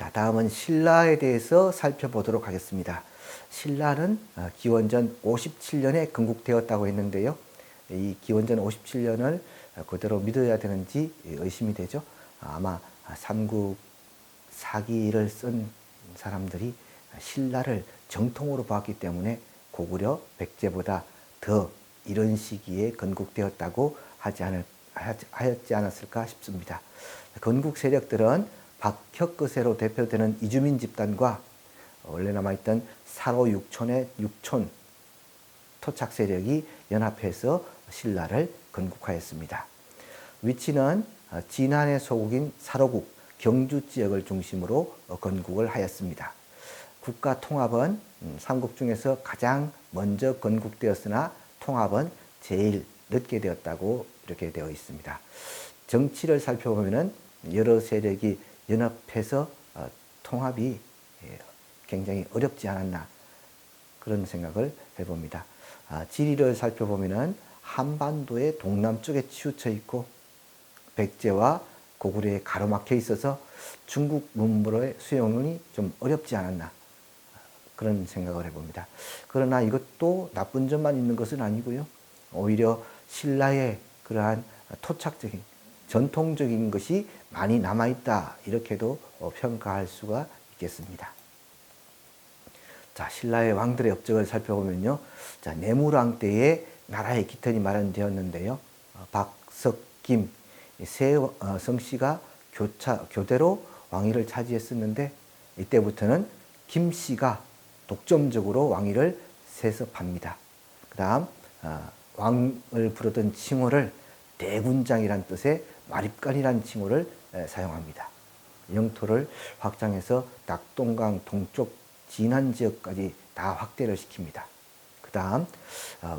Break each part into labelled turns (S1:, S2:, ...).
S1: 자, 다음은 신라에 대해서 살펴보도록 하겠습니다. 신라는 어, 기원전 57년에 건국되었다고 했는데요. 이 기원전 57년을 그대로 믿어야 되는지 의심이 되죠. 아마 삼국 사기를 쓴 사람들이 신라를 정통으로 봤기 때문에 고구려 백제보다 더 이런 시기에 건국되었다고 하지 않을 하였지 않았을까 싶습니다. 건국 세력들은 박혁거세로 대표되는 이주민 집단과 원래 남아있던 사로 육촌의 육촌 토착 세력이 연합해서 신라를 건국하였습니다. 위치는 어, 진안의 소국인 사로국 경주 지역을 중심으로 어, 건국을 하였습니다. 국가 통합은 음, 삼국 중에서 가장 먼저 건국되었으나 통합은 제일 늦게 되었다고 이렇게 되어 있습니다. 정치를 살펴보면은 여러 세력이 연합해서 어, 통합이 예, 굉장히 어렵지 않았나 그런 생각을 해봅니다. 아, 지리를 살펴보면은 한반도의 동남쪽에 치우쳐 있고 백제와 고구려에 가로막혀 있어서 중국 문물의 수용이 좀 어렵지 않았나 그런 생각을 해봅니다. 그러나 이것도 나쁜 점만 있는 것은 아니고요. 오히려 신라의 그러한 토착적인 전통적인 것이 많이 남아있다 이렇게도 어, 평가할 수가 있겠습니다. 자, 신라의 왕들의 업적을 살펴보면요. 자, 내무왕 때에 나라의 기턴이 마련되었는데요. 어, 박석, 김, 세 어, 성씨가 교차, 교대로 왕위를 차지했었는데 이때부터는 김 씨가 독점적으로 왕위를 세습합니다. 그 다음, 어, 왕을 부르던 칭호를 대군장이란 뜻의 마립간이라는 칭호를 에, 사용합니다. 영토를 확장해서 낙동강 동쪽 진안 지역까지 다 확대를 시킵니다. 그 다음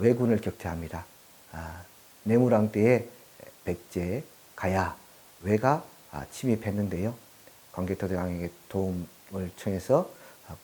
S1: 왜군을 격퇴합니다. 아, 내무랑 때에 백제, 가야, 왜가 아, 침입했는데요. 광개토대왕에게 도움을 청해서 아,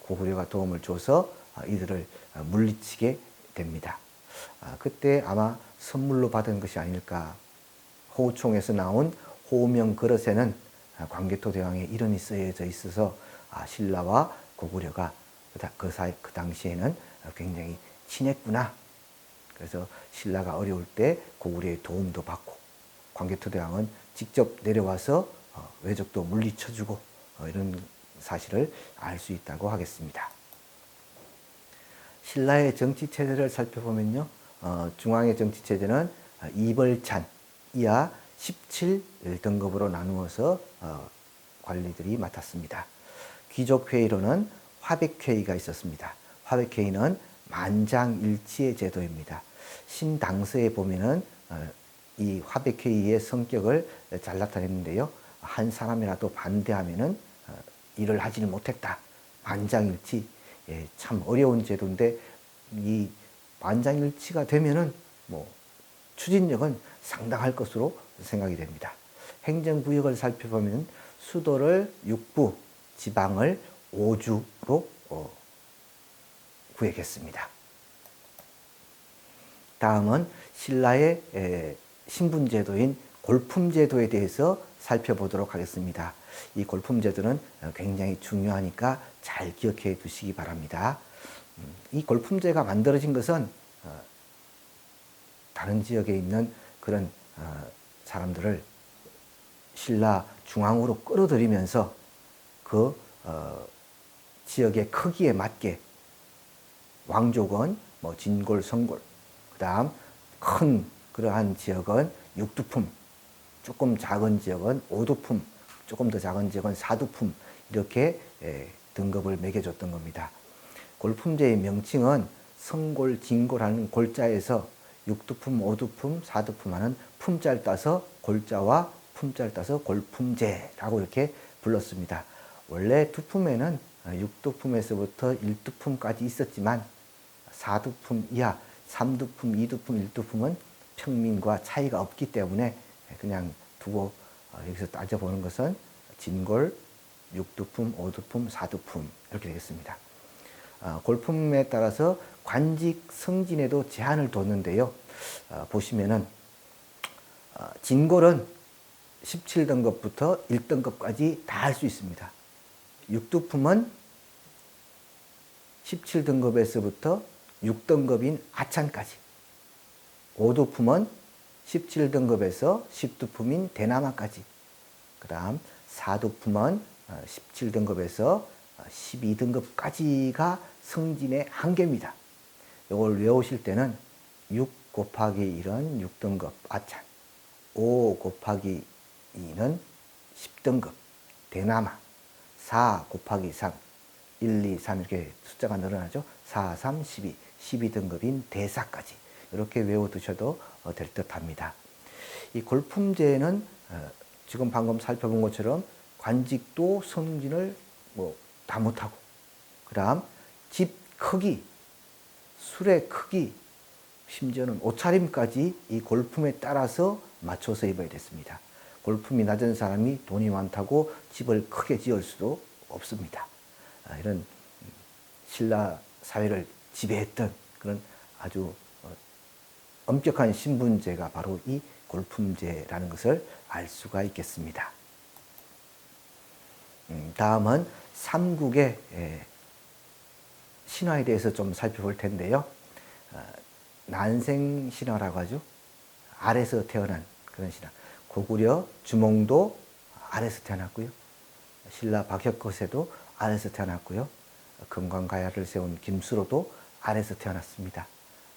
S1: 고구려가 도움을 줘서 아, 이들을 아, 물리치게 됩니다. 아, 그때 아마 선물로 받은 것이 아닐까. 호총에서 나온 호명 그릇에는 아, 광개토 대왕의 이름이 쓰여져 있어서 아, 신라와 고구려가 그, 다- 그, 사이, 그 당시에는 굉장히 친했구나. 그래서 신라가 어려울 때 고구려의 도움도 받고 광개토 대왕은 직접 내려와서 어, 외적도 물리쳐주고 어, 이런 사실을 알 수 있다고 하겠습니다. 신라의 정치 체제를 살펴보면요, 어, 중앙의 정치 체제는 어, 이벌찬 이하 17등급으로 나누어서 어, 관리들이 맡았습니다. 귀족 회의로는 화백회의가 있었습니다. 화백회의는 만장일치의 제도입니다. 신당서에 보면은 어, 이 화백회의의 성격을 잘 나타냈는데요. 한 사람이라도 반대하면은 어, 일을 하지는 못했다. 만장일치. 예, 참 어려운 제도인데 이 만장일치가 되면은 뭐 추진력은 상당할 것으로 생각이 됩니다. 행정구역을 살펴보면 수도를 육부, 지방을 오주로 어, 구획했습니다. 다음은 신라의 에, 신분제도인 골품제도에 대해서 살펴보도록 하겠습니다. 이 골품제도는 어, 굉장히 중요하니까 잘 기억해 두시기 바랍니다. 음, 이 골품제가 만들어진 것은 어, 다른 지역에 있는 그런 어, 사람들을 신라 중앙으로 끌어들이면서 그 어, 지역의 크기에 맞게 왕족은 뭐 진골, 성골, 그다음 큰 그러한 지역은 육두품, 조금 작은 지역은 오두품, 조금 더 작은 지역은 사두품 이렇게 예, 등급을 매겨줬던 겁니다. 골품제의 명칭은 성골, 진골하는 골자에서 육두품, 오두품, 사두품 하는 품자를 따서 골자와 품자를 따서 골품제라고 이렇게 불렀습니다. 원래 두품에는 육두품에서부터 일두품까지 있었지만 사두품 이하, 삼두품, 이두품, 일두품은 평민과 차이가 없기 때문에 그냥 두고 어, 여기서 따져보는 것은 진골, 육두품, 오두품, 사두품 이렇게 되겠습니다. 어, 골품에 따라서 관직 승진에도 제한을 뒀는데요. 어, 보시면은 어, 진골은 17등급부터 1등급까지 다 할 수 있습니다. 육두품은 17등급에서부터 6등급인 아찬까지. 오두품은 17등급에서 10두품인 대나마까지. 그 다음 사두품은 17등급에서 12등급까지가 승진의 한계입니다. 이걸 외우실 때는 6 곱하기 1은 6등급 아찬, 5 곱하기 2는 10등급 대나마, 4 곱하기 3, 1, 2, 3 이렇게 숫자가 늘어나죠. 4, 3, 12, 12등급인 대사까지 이렇게 외워두셔도 어, 될 듯합니다. 이 골품제는 어, 지금 방금 살펴본 것처럼 관직도 승진을 뭐 다 못하고 그 다음 집 크기, 술의 크기, 심지어는 옷차림까지 이 골품에 따라서 맞춰서 입어야 됐습니다. 골품이 낮은 사람이 돈이 많다고 집을 크게 지을 수도 없습니다. 아, 이런 신라 사회를 지배했던 그런 아주 어, 엄격한 신분제가 바로 이 골품제라는 것을 알 수가 있겠습니다. 음, 다음은 삼국의 예, 신화에 대해서 좀 살펴볼 텐데요. 어, 난생 신화라고 하죠. 아래서 태어난 그런 신화. 고구려 주몽도 아래서 태어났고요. 신라 박혁거세도 아래서 태어났고요. 금강가야를 세운 김수로도 아래서 태어났습니다.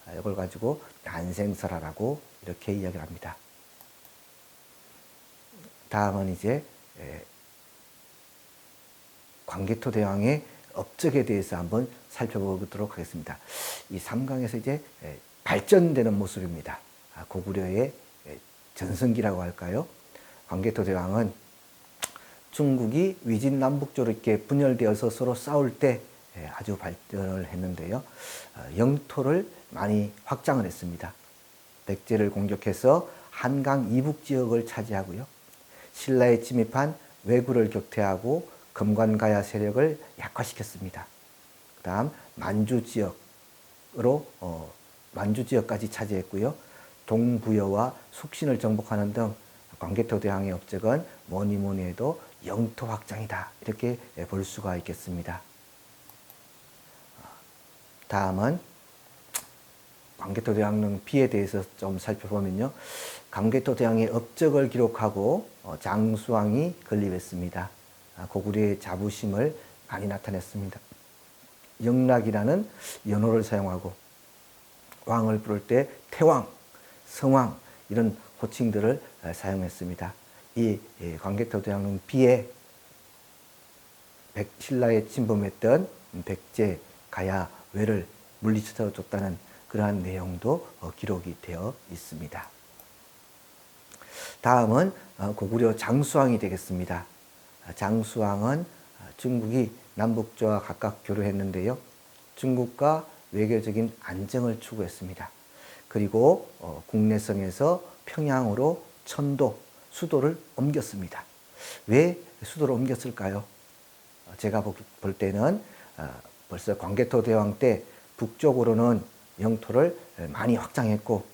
S1: 아, 이걸 가지고 난생설화라고 이렇게 이야기를 합니다. 다음은 이제 에, 광개토 대왕의 업적에 대해서 한번 살펴보도록 하겠습니다. 이 삼강에서 이제 에, 발전되는 모습입니다. 아, 고구려의 에, 전성기라고 할까요? 광개토 대왕은 중국이 위진 남북조로 이렇게 분열되어서 서로 싸울 때 예, 아주 발전을 했는데요. 어, 영토를 많이 확장을 했습니다. 백제를 공격해서 한강 이북 지역을 차지하고요. 신라에 침입한 왜구를 격퇴하고 금관가야 세력을 약화시켰습니다. 그 다음 만주 지역으로 어, 만주 지역까지 차지했고요. 동부여와 숙신을 정복하는 등 광개토 대왕의 업적은 뭐니 뭐니 해도 영토 확장이다 이렇게 볼 수가 있겠습니다. 다음은 광개토 대왕릉 비에 대해서 좀 살펴보면요. 광개토 대왕의 업적을 기록하고 어, 장수왕이 건립했습니다. 아, 고구려의 자부심을 많이 나타냈습니다. 영락이라는 연호를 사용하고 왕을 부를 때 태왕, 성왕 이런 호칭들을 사용했습니다. 이 광개토 대왕릉 비에 신라에 침범했던 백제, 가야, 외를 물리쳐 줬다는 그러한 내용도 어, 기록이 되어 있습니다. 다음은 어, 고구려 장수왕이 되겠습니다. 장수왕은 중국이 남북조와 각각 교류했는데요. 중국과 외교적인 안정을 추구했습니다. 그리고 어, 국내성에서 평양으로 천도, 수도를 옮겼습니다. 왜 수도를 옮겼을까요? 제가 볼 때는 벌써 광개토 대왕 때 북쪽으로는 영토를 많이 확장했고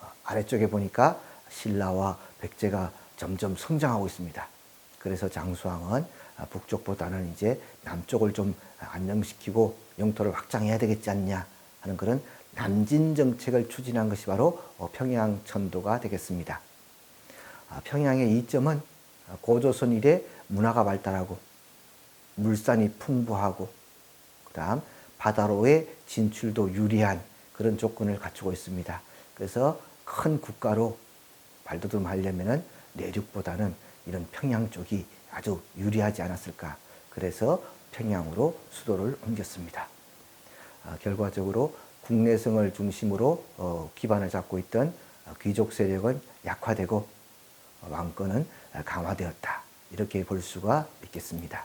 S1: 어, 아래쪽에 보니까 신라와 백제가 점점 성장하고 있습니다. 그래서 장수왕은 북쪽보다는 이제 남쪽을 좀 안정시키고 영토를 확장해야 되겠지 않냐 하는 그런 남진 정책을 추진한 것이 바로 어, 평양 천도가 되겠습니다. 아, 평양의 이점은 고조선 이래 문화가 발달하고 물산이 풍부하고 그다음 바다로의 진출도 유리한 그런 조건을 갖추고 있습니다. 그래서 큰 국가로 발돋움하려면은 내륙보다는 이런 평양 쪽이 아주 유리하지 않았을까. 그래서 평양으로 수도를 옮겼습니다. 아, 결과적으로 국내성을 중심으로 어, 기반을 잡고 있던 귀족 세력은 약화되고 어, 왕권은 강화되었다. 이렇게 볼 수가 있겠습니다.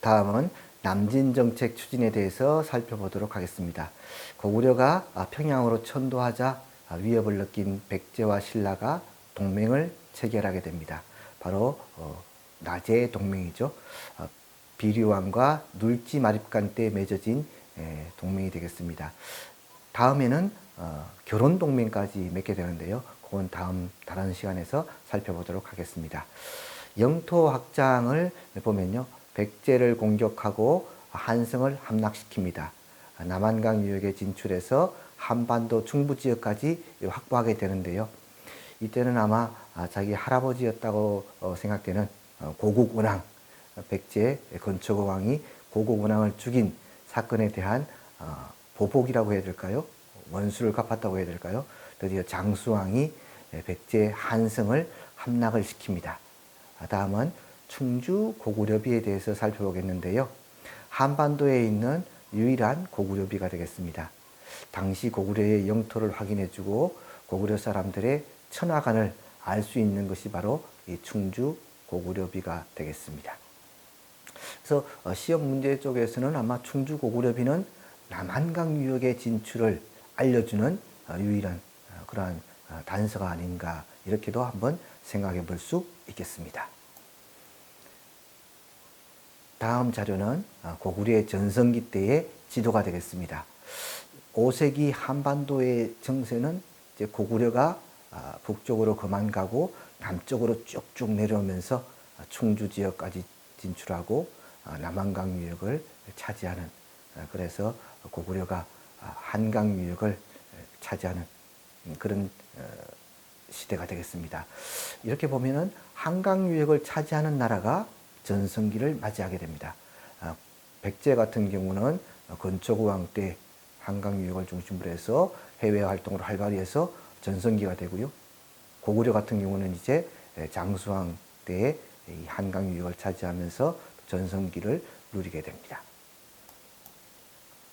S1: 다음은 남진 정책 추진에 대해서 살펴보도록 하겠습니다. 고구려가 평양으로 천도하자 위협을 느낀 백제와 신라가 동맹을 체결하게 됩니다. 바로 어, 나제의 동맹이죠. 어, 비류왕과 눌지 마립간 때 맺어진 에, 동맹이 되겠습니다. 다음에는 어, 결혼 동맹까지 맺게 되는데요. 그건 다음 다른 시간에서 살펴보도록 하겠습니다. 영토 확장을 보면요. 백제를 공격하고 한성을 함락시킵니다. 남한강 유역에 진출해서 한반도 중부 지역까지 확보하게 되는데요. 이때는 아마 아, 자기 할아버지였다고 어, 생각되는 어, 고국 운항, 백제 건초고 왕이 고국 운항을 죽인 사건에 대한 어, 보복이라고 해야 될까요? 원수를 갚았다고 해야 될까요? 드디어 장수왕이 백제 한성을 함락을 시킵니다. 아, 다음은 충주 고구려비에 대해서 살펴보겠는데요. 한반도에 있는 유일한 고구려비가 되겠습니다. 당시 고구려의 영토를 확인해주고 고구려 사람들의 천하간을 알 수 있는 것이 바로 이 충주 고구려비가 되겠습니다. 그래서 어, 시험 문제 쪽에서는 아마 충주 고구려비는 남한강 유역의 진출을 알려주는 어, 유일한 어, 그러한 단서가 아닌가 이렇게도 한번 생각해 볼 수 있겠습니다. 다음 자료는 고구려의 전성기 때의 지도가 되겠습니다. 5세기 한반도의 정세는 고구려가 아, 북쪽으로 그만 가고 남쪽으로 쭉쭉 내려오면서 충주 지역까지 진출하고 아, 남한강 유역을 차지하는 아, 그래서 고구려가 한강 유역을 차지하는 그런 어, 시대가 되겠습니다. 이렇게 보면은 한강 유역을 차지하는 나라가 전성기를 맞이하게 됩니다. 백제 같은 경우는 건초고왕 때 한강 유역을 중심으로 해서 해외 활동을 활발히 해서 전성기가 되고요. 고구려 같은 경우는 이제 장수왕 때에 한강 유역을 차지하면서 전성기를 누리게 됩니다.